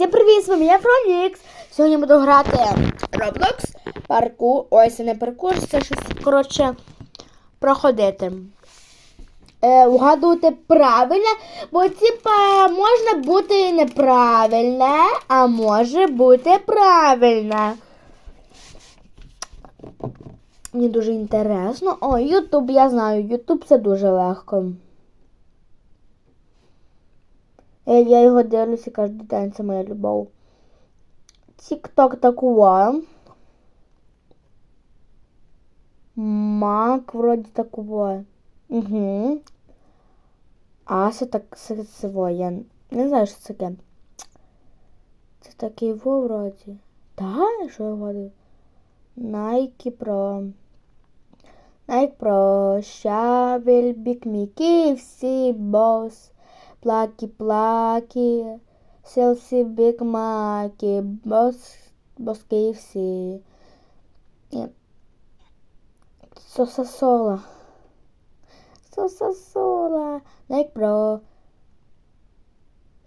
Всім привіт, з вами я Фронікс. Сьогодні буду грати Roblox, парку. Ой, це не паркур, це щось, коротше, проходити. Е, угадувати правильно, бо типа можна бути неправильне, а може бути правильне. Мені дуже інтересно. О, Ютуб, я знаю, Ютуб це дуже легко. Е, Я його дивлюся кожен день, це моя любов. Тік-ток такого. Мак вроді такого. Угу. А, це так це, це я не знаю, що це таке. Це такий во вроді. Так, що я говорю? Nike Pro. Nike Pro. Щавель, Бік Мікі, всі бос. Плаки, плаки, селсі, Бік Маки, бос, боски всі. Соса сола. Соса сола. Nike Pro.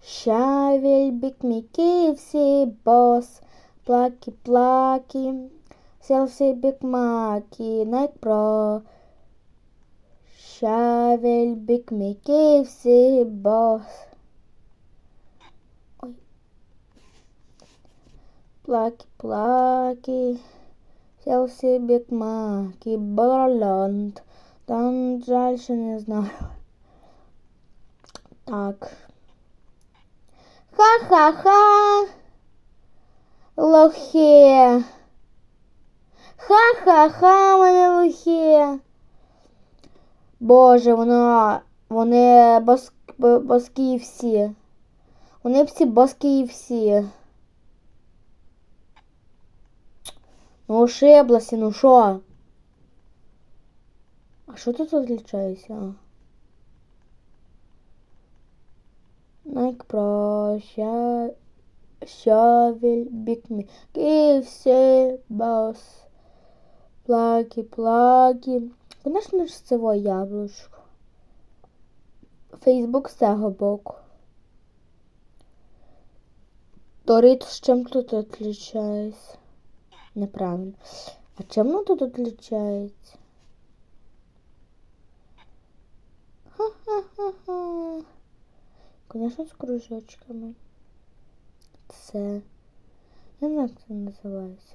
Щавель, Бік Мікі, всі бос. Плаки, плаки, селсі, Бік Маки, Nike Pro. Щавель, Бік Мікі, всі бос. Ой. Плаки, плаки, селсі, Бік Маки, Болонд. Там жаль, що не знаю. Так. Ха-ха-ха. Лохи. Ха-ха-ха, мене лохи. Боже, вона. Вони бос, бо- боски всі. Вони всі боски всі. Ну ошиблася, ну що? А що тут відлічається? Найк про ща... щавель, бікмі. Київсі, бос. Плаки, плаки. Конечно ж це яблучко. Фейсбук з цього боку. Дорит з чим тут відлічається? Неправильно. А чим воно тут відлічається? Ха-ха-ха-ха. Конечно, з кружочками. Це. Я не знаю, як це називається.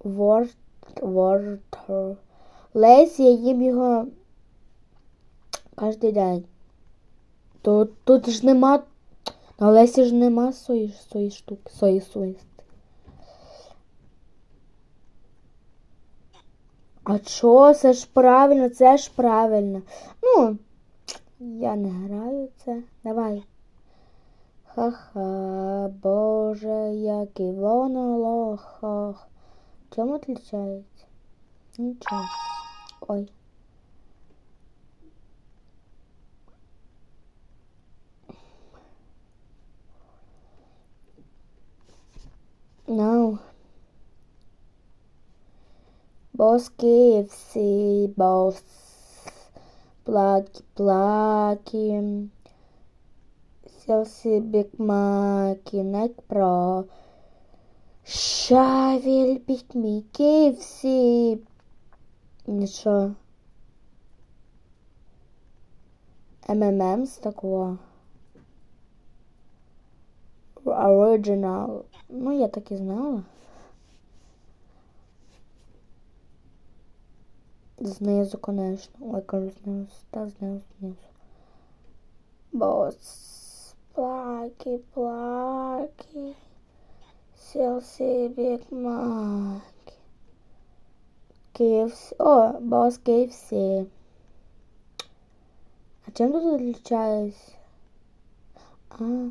Word, water. Лесь, я їм його кожен день. Тут, тут ж нема. На Лесі ж нема сої, сої штуки, сої сої. А чо? Це ж правильно, це ж правильно. Ну, я не граю це. Давай. Ха-ха, боже, який воно лохох. Чому відлічається? Нічого. Ой. No. Боски всі, бос. Плаки, плаки. Селсі бікмаки, нек про. Шавель, бікміки всі. Нічого. З такого. Original. Ну, я так і знала. Знизу, конечно. Ой, кажу, знизу. Та знизу, знизу. Бос. Плаки, плаки. Селсі, Бік Мак. KFC. О, бос KFC. А чим тут відлічаюсь? А.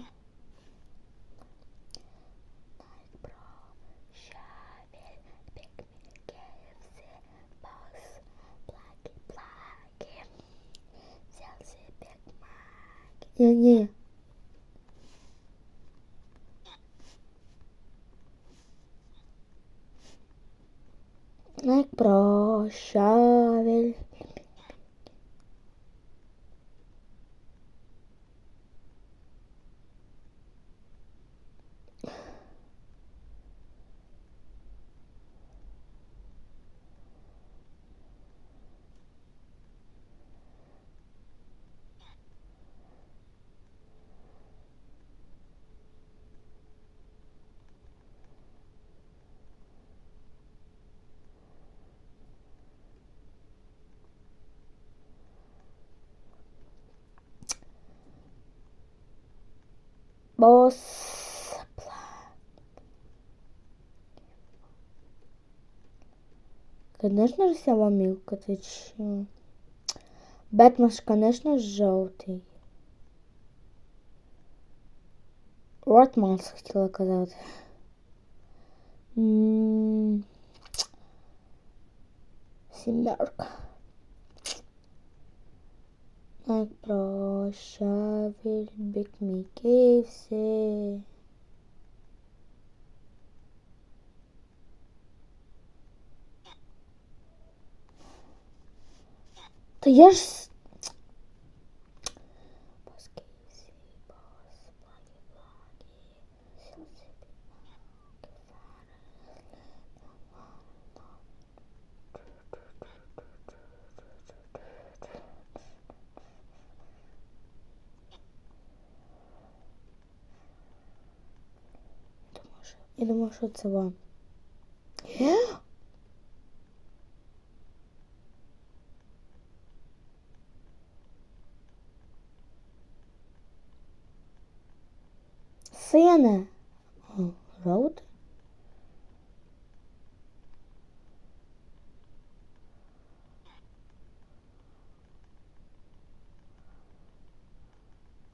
Ні, ні. Як прощавель. Бос. Конечно же, сява мілка, ти чо? Бетмаш, конечно, жовтий. Ротманс хотіла казати. М, Прощавіль бік мій кейсі. Та я ж... Я думаю, що це вам. Сине. О,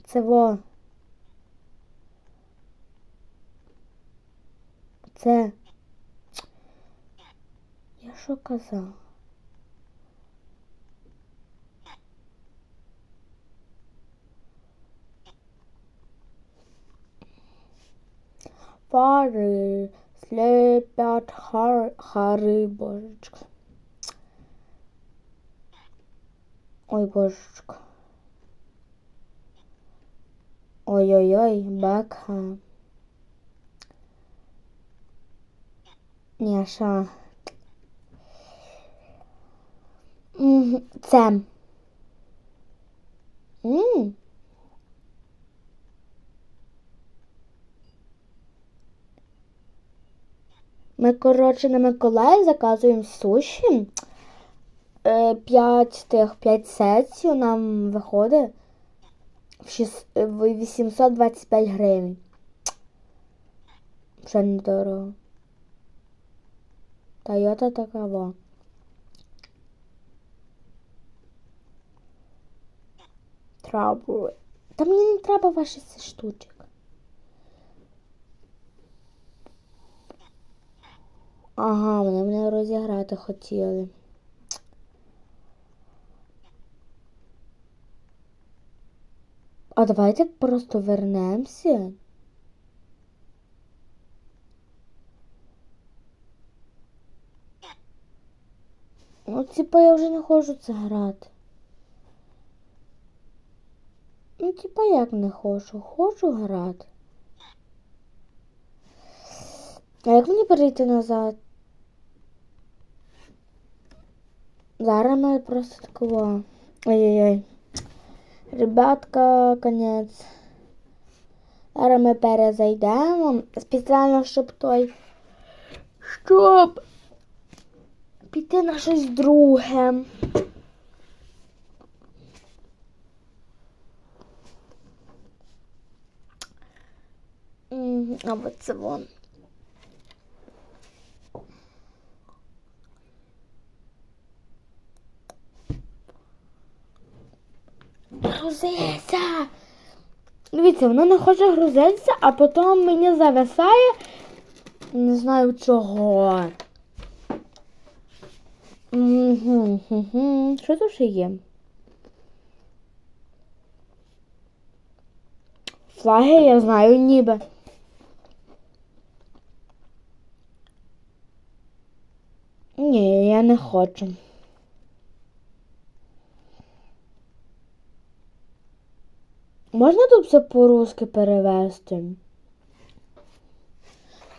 Це во. Це. Я що казав? Пари слепят хар, хари, божечко. Ой, божечко. Ой-ой-ой, бака. Ні, що? Це. М. Ми, коротше, на Миколая заказуємо суші. Е, П'ять тих, п'ять сетів нам виходить в шіс- 825 гривень. Вже недорого. Тойота такова. Треба. Та мені не треба ваші штучок. Ага, вони мене розіграти хотіли. А давайте просто вернемося. Типа, я вже не хочу це грати. Ну, типа, як не хочу? Хочу грати. А як мені перейти назад? Зараз ми просто такого. Ой-ой-ой. Ребятка, конець. Зараз ми перезайдемо. Спеціально, щоб той. Щоб піти на щось друге. Або це вон. Грузиться. Дивіться, воно не хоче грузитися, а потім мені зависає. Не знаю чого. Що тут ще є? Флаги я знаю ніби. Ні, я не хочу. Можна тут все по-русски перевести?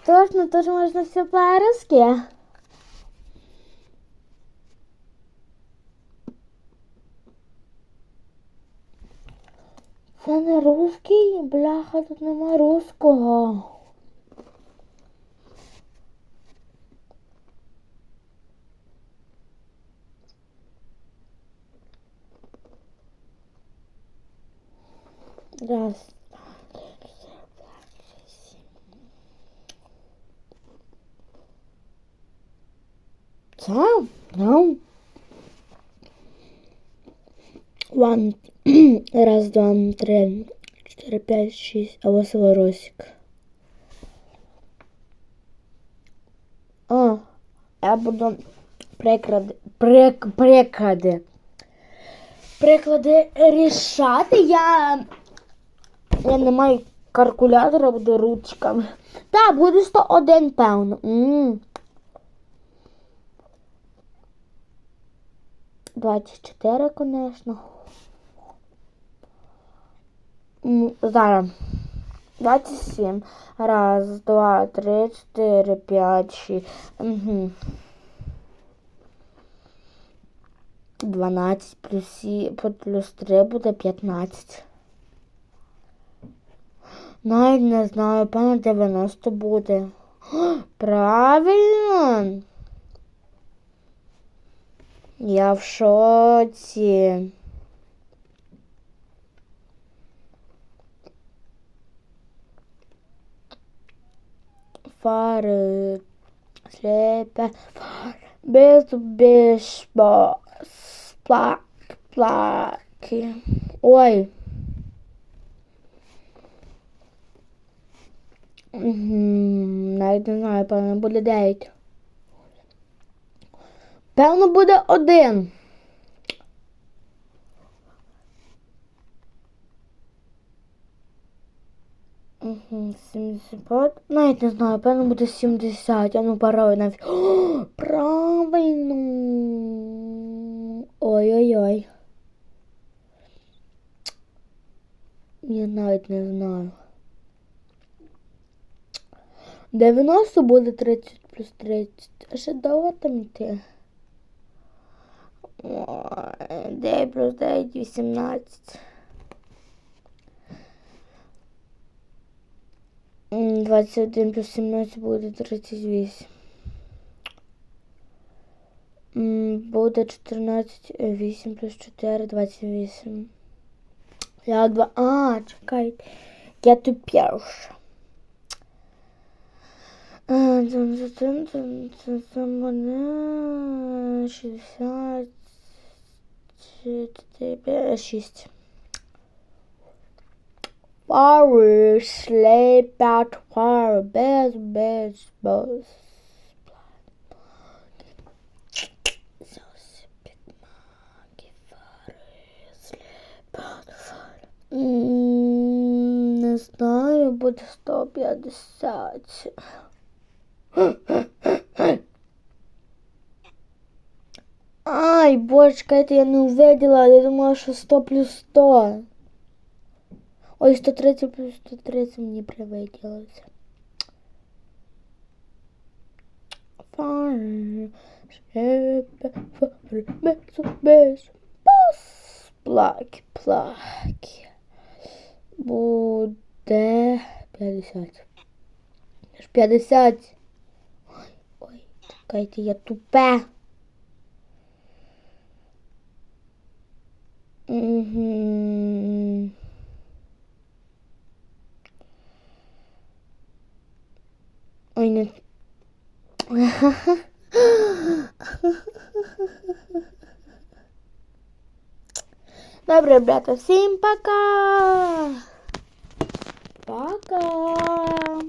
Точно, теж можна все по-русски. Це не русський? Бляха, тут нема русского. Раз, два, три, сім. One. Раз, два, три, чотири, п'ять, шість. А ось Росик. А, я буду приклади, прик, приклади. Приклади рішати. Я, я не маю калькулятора, буду ручками. Так, буде 101, певно. М. 24, конечно. Зараз. 27. Раз, два, три, чотири, п'ять, шість. Угу. 12 плюс, сі- плюс 3 буде 15. Навіть не знаю, певно 90 буде. Правильно. Я в шоці. Фари слепе, без без плак, плаки. Ой. Навіть не знаю, певно буде 9. Певно буде один. Угу, 75. Навіть не знаю, певно буде 70. А ну порой навіть. О, правильно. Ой-ой-ой. Я навіть не знаю. 90 буде 30 плюс 30. А ще довго там йти? Ой, 9 плюс 9, 18. 21 плюс 17 буде 38. М, Буде 14, е, 8 плюс 4, 28. Я два. А, чекай. Я тут перша. А, цим- без, без. Підмаги, фари, слепят фари. М, Не знаю, буде 150. Ай, божечка, это я не увидела. Я думала, що 100 плюс 100. Ой, 130 плюс 130 мені привиділося. Плаки, плаки. Буде 50. Аж 50. Ой, ой, чекайте, я тупе. Угу. Ой, не. Добре, ребята, всім пока. Пока.